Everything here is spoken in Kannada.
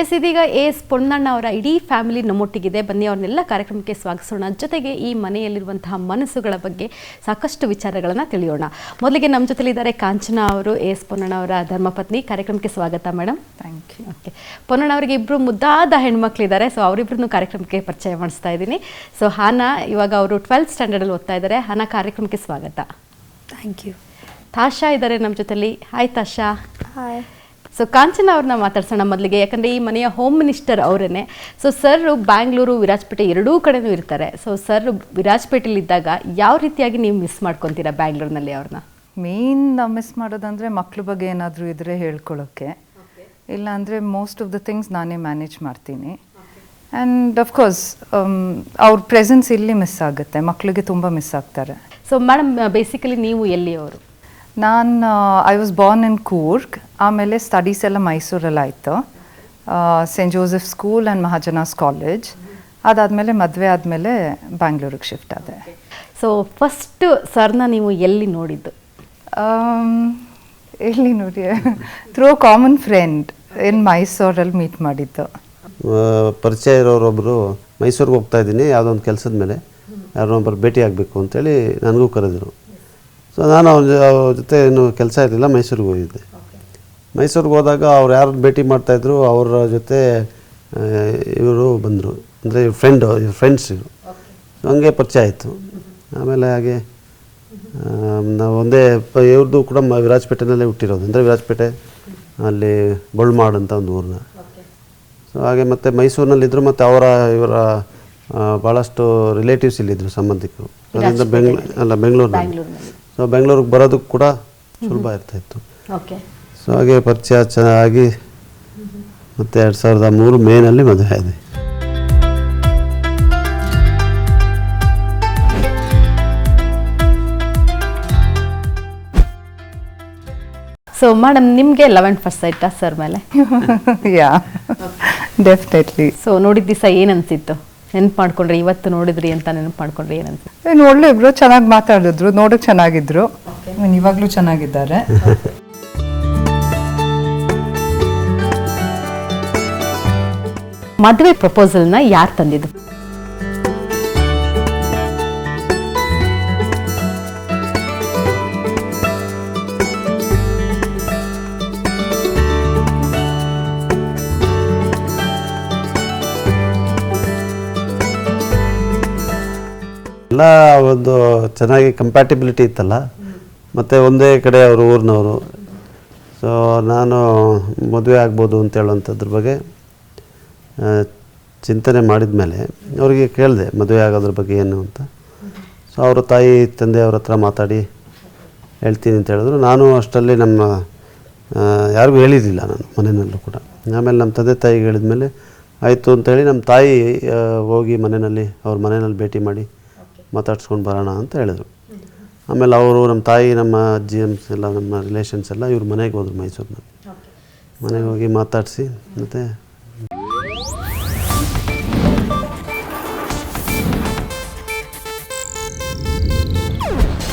ಎಸ್ ಇದೀಗ ಎಸ್ ಪೊನ್ನಣ್ಣ ಅವರ ಇಡೀ ಫ್ಯಾಮಿಲಿ ನಮ್ಮೊಟ್ಟಿಗಿದೆ. ಬನ್ನಿ ಅವ್ರನ್ನೆಲ್ಲ ಕಾರ್ಯಕ್ರಮಕ್ಕೆ ಸ್ವಾಗತಿಸೋಣ. ಜೊತೆಗೆ ಈ ಮನೆಯಲ್ಲಿರುವಂತಹ ಮನಸ್ಸುಗಳ ಬಗ್ಗೆ ಸಾಕಷ್ಟು ವಿಚಾರಗಳನ್ನು ತಿಳಿಯೋಣ. ಮೊದಲಿಗೆ ನಮ್ಮ ಜೊತೆಲಿದ್ದಾರೆ ಕಾಂಚನ ಅವರು ಎಸ್ ಪೊನ್ನಣ್ಣ ಅವರ ಧರ್ಮಪತ್ನಿ. ಕಾರ್ಯಕ್ರಮಕ್ಕೆ ಸ್ವಾಗತ madam thank you okay Ponnanna ಅವರಿಗೆ ಇಬ್ಬರು ಮುದ್ದಾದ ಹೆಣ್ಮಕ್ಳಿದ್ದಾರೆ. ಸೊ ಅವರಿಬ್ಬರನ್ನು ಕಾರ್ಯಕ್ರಮಕ್ಕೆ ಪರಿಚಯ ಮಾಡಿಸ್ತಾ ಇದ್ದೀನಿ. ಸೊ ಹಾನಾ ಇವಾಗ ಅವರು ಟ್ವೆಲ್ತ್ ಸ್ಟ್ಯಾಂಡರ್ಡಲ್ಲಿ ಓದ್ತಾ ಇದ್ದಾರೆ. ಹಾನಾ ಕಾರ್ಯಕ್ರಮಕ್ಕೆ ಸ್ವಾಗತ. ಥ್ಯಾಂಕ್ ಯು ತಾಶಾ ಇದ್ದಾರೆ ನಮ್ಮ ಜೊತೆಲಿ. Hi Tasha. Hi so Kanchana ಅವ್ರನ್ನ ಮಾತಾಡ್ಸೋಣ ಮೊದಲಿಗೆ. ಯಾಕಂದರೆ ಈ ಮನೆಯ ಹೋಮ್ ಮಿನಿಸ್ಟರ್ ಅವರೇನೆ. ಸೊ ಸರ್ ಬ್ಯಾಂಗ್ಳೂರು ವಿರಾಜಪೇಟೆ ಎರಡೂ ಕಡೆನೂ ಇರ್ತಾರೆ. ಸೊ ಸರ್ ವಿರಾಜಪೇಟೆಲಿದ್ದಾಗ ಯಾವ ರೀತಿಯಾಗಿ ನೀವು ಮಿಸ್ ಮಾಡ್ಕೊತೀರಾ ಬ್ಯಾಂಗ್ಳೂರ್ನಲ್ಲಿ ಅವ್ರನ್ನ? ಮೇನ್ ಮಿಸ್ ಮಾಡೋದಂದರೆ ಮಕ್ಳ ಬಗ್ಗೆ ಏನಾದರೂ ಇದ್ದರೆ ಹೇಳ್ಕೊಳ್ಳೋಕ್ಕೆ ಇಲ್ಲಾಂದರೆ ಮೋಸ್ಟ್ ಆಫ್ ದ ಥಿಂಗ್ಸ್ ನಾನೇ ಮ್ಯಾನೇಜ್ ಮಾಡ್ತೀನಿ. ಆ್ಯಂಡ್ ಅಫ್ಕೋರ್ಸ್ ಅವ್ರ ಪ್ರೆಸೆನ್ಸ್ ಇಲ್ಲಿ ಮಿಸ್ ಆಗುತ್ತೆ. ಮಕ್ಕಳಿಗೆ ತುಂಬ ಮಿಸ್ ಆಗ್ತಾರೆ. ಸೊ ಮೇಡಮ್ ಬೇಸಿಕಲಿ ನೀವು ಎಲ್ಲಿ ಅವರು? ನಾನು I was born in Coorg ಆಮೇಲೆ ಸ್ಟಡೀಸ್ ಎಲ್ಲ ಮೈಸೂರಲ್ಲಿ ಆಯಿತು saint Joseph school and Mahajanas college ಅದಾದಮೇಲೆ ಮದುವೆ ಆದಮೇಲೆ ಬ್ಯಾಂಗ್ಳೂರಿಗೆ ಶಿಫ್ಟ್ ಆದೆ. ಸೊ ಫಸ್ಟ್ ಸರ್ನ ನೀವು ಎಲ್ಲಿ ನೋಡಿದ್ದು? ಎಲ್ಲಿ ನೋಡಿ? ಥ್ರೂ ಕಾಮನ್ ಫ್ರೆಂಡ್ ಇನ್ ಮೈಸೂರಲ್ಲಿ ಮೀಟ್ ಮಾಡಿದ್ದು. ಪರಿಚಯ ಇರೋರೊಬ್ಬರು ಮೈಸೂರಿಗೆ ಹೋಗ್ತಾ ಇದ್ದೀನಿ ಯಾವುದೋ ಒಂದು ಕೆಲಸದ ಮೇಲೆ. ಯಾರನ್ನೊಬ್ಬರು ಭೇಟಿ ಆಗಬೇಕು ಅಂತೇಳಿ ನನಗೂ ಕರೆದರು. ಸೊ ನಾನು ಅವ್ರ ಜೊತೆ ಏನು ಕೆಲಸ ಇರಲಿಲ್ಲ ಮೈಸೂರಿಗೆ ಹೋಗಿದ್ದೆ. ಮೈಸೂರಿಗೆ ಹೋದಾಗ ಅವ್ರು ಯಾರು ಭೇಟಿ ಮಾಡ್ತಾಯಿದ್ರು ಅವರ ಜೊತೆ ಇವರು ಬಂದರು. ಅಂದರೆ ಇವ್ರ ಫ್ರೆಂಡು ಇವ್ರ ಫ್ರೆಂಡ್ಸ್ ಇವರು. ಹಂಗೆ ಪರಿಚಯ ಆಯಿತು. ಆಮೇಲೆ ಹಾಗೆ ನಾವು ಒಂದೇ ಪ- ಇವ್ರದ್ದು ಕೂಡ ಮ- ವಿರಾಜಪೇಟೆನಲ್ಲೇ ಹುಟ್ಟಿರೋದು. ಅಂದರೆ ವಿರಾಜಪೇಟೆ ಅಲ್ಲಿ ಬೊಳ್ಮಾಡ್ ಅಂತ ಒಂದು ಊರನ್ನ ಸೊ ಹಾಗೆ ಮತ್ತು ಮೈಸೂರಿನಲ್ಲಿದ್ದರು ಮತ್ತು ಅವರ ಇವರ ಭಾಳಷ್ಟು ರಿಲೇಟಿವ್ಸ್ ಇಲ್ಲಿದ್ದರು ಸಂಬಂಧಿಕರು. ಅದರಿಂದ ಬೆಂಗ್ಳೂ ಅಲ್ಲ ಬೆಂಗಳೂರಿನಲ್ಲಿ. ಸೊ ಬೆಂಗಳೂರಿಗೆ ಬರೋದಕ್ಕೆ ಕೂಡ ಸುಲಭ ಇರ್ತಾಯಿತ್ತು ಓಕೆ ಸೊ ಹಾಗೆ ಪರಿಚಯ ಚೆನ್ನಾಗಿ ಮತ್ತು ಎರಡು ಸಾವಿರದ ಮೂರು ಮೇನಲ್ಲಿ ಮದುವೆ ಆದೆ. ಸೊ ಮೇಡಮ್ ನಿಮಗೆ ಲೆವೆನ್ ಫಸ್ಟ್ ಸೈಟಾ ಸರ್ ಮೇಲೆ? ಯಾ ಡೆಫಿನೆಟ್ಲಿ ಸೊ ನೋಡಿದ ದಿವಸ ಏನನ್ಸಿತ್ತು ಅನಿಸಿತ್ತು? ನೆನ್ಪು ಮಾಡ್ಕೊಂಡ್ರಿ ಇವತ್ತು ನೋಡಿದ್ರಿ ಅಂತ ನೆನಪು ಮಾಡ್ಕೊಂಡ್ರಿ ಏನಂತ ಅನ್ಸಿತ್ತು? ಏನು ಒಳ್ಳೆ ಇಬ್ರು ಚೆನ್ನಾಗಿ ಮಾತಾಡಿದ್ರು ನೋಡೋಕೆ ಚೆನ್ನಾಗಿದ್ರು. ಇವಾಗಲೂ ಚೆನ್ನಾಗಿದ್ದಾರೆ. ಮದುವೆ ಪ್ರಪೋಸಲ್ನ ಯಾರು ತಂದಿದ್ದು? ಎಲ್ಲ ಒಂದು ಚೆನ್ನಾಗಿ ಕಂಪ್ಯಾಟಿಬಿಲಿಟಿ ಇತ್ತಲ್ಲ? ಮತ್ತು ಒಂದೇ ಕಡೆ ಅವರು ಊರಿನವರು. ಸೊ ನಾನು ಮದುವೆ ಆಗ್ಬೋದು ಅಂತ ಹೇಳುವಂಥದ್ರ ಬಗ್ಗೆ ಚಿಂತನೆ ಮಾಡಿದ ಮೇಲೆ ಅವರಿಗೆ ಕೇಳಿದೆ, ಮದುವೆ ಆಗೋದ್ರ ಬಗ್ಗೆ ಏನು ಅಂತ. ಸೊ ಅವರ ತಾಯಿ, ತಂದೆ ಅವ್ರ ಹತ್ರ ಮಾತಾಡಿ ಹೇಳ್ತೀನಿ ಅಂತ ಹೇಳಿದ್ರು. ನಾನು ಅಷ್ಟರಲ್ಲಿ ನಮ್ಮ ಯಾರಿಗೂ ಹೇಳಿರಲಿಲ್ಲ ನಾನು ಮನೆಯಲ್ಲೂ ಕೂಡ. ಆಮೇಲೆ ನಮ್ಮ ತಂದೆ ತಾಯಿಗೆ ಹೇಳಿದ್ಮೇಲೆ ಆಯಿತು ಅಂತೇಳಿ ನಮ್ಮ ತಾಯಿ ಹೋಗಿ ಮನೆಯಲ್ಲಿ, ಅವ್ರ ಮನೆಯಲ್ಲಿ ಭೇಟಿ ಮಾಡಿ ಮಾತಾಡ್ಸ್ಕೊಂಡು ಬರೋಣ ಅಂತ ಹೇಳಿದರು. ಆಮೇಲೆ ಅವರು ನಮ್ಮ ತಾಯಿ, ನಮ್ಮ ಅಜ್ಜಿ ಎಲ್ಲ ನಮ್ಮ ರಿಲೇಷನ್ಸ್ ಎಲ್ಲ ಇವ್ರ ಮನೆಗೆ ಹೋದ್ರು ಮೈಸೂರಿನಲ್ಲಿ. ಮನೆಗೆ ಹೋಗಿ ಮಾತಾಡಿಸಿ ಮತ್ತು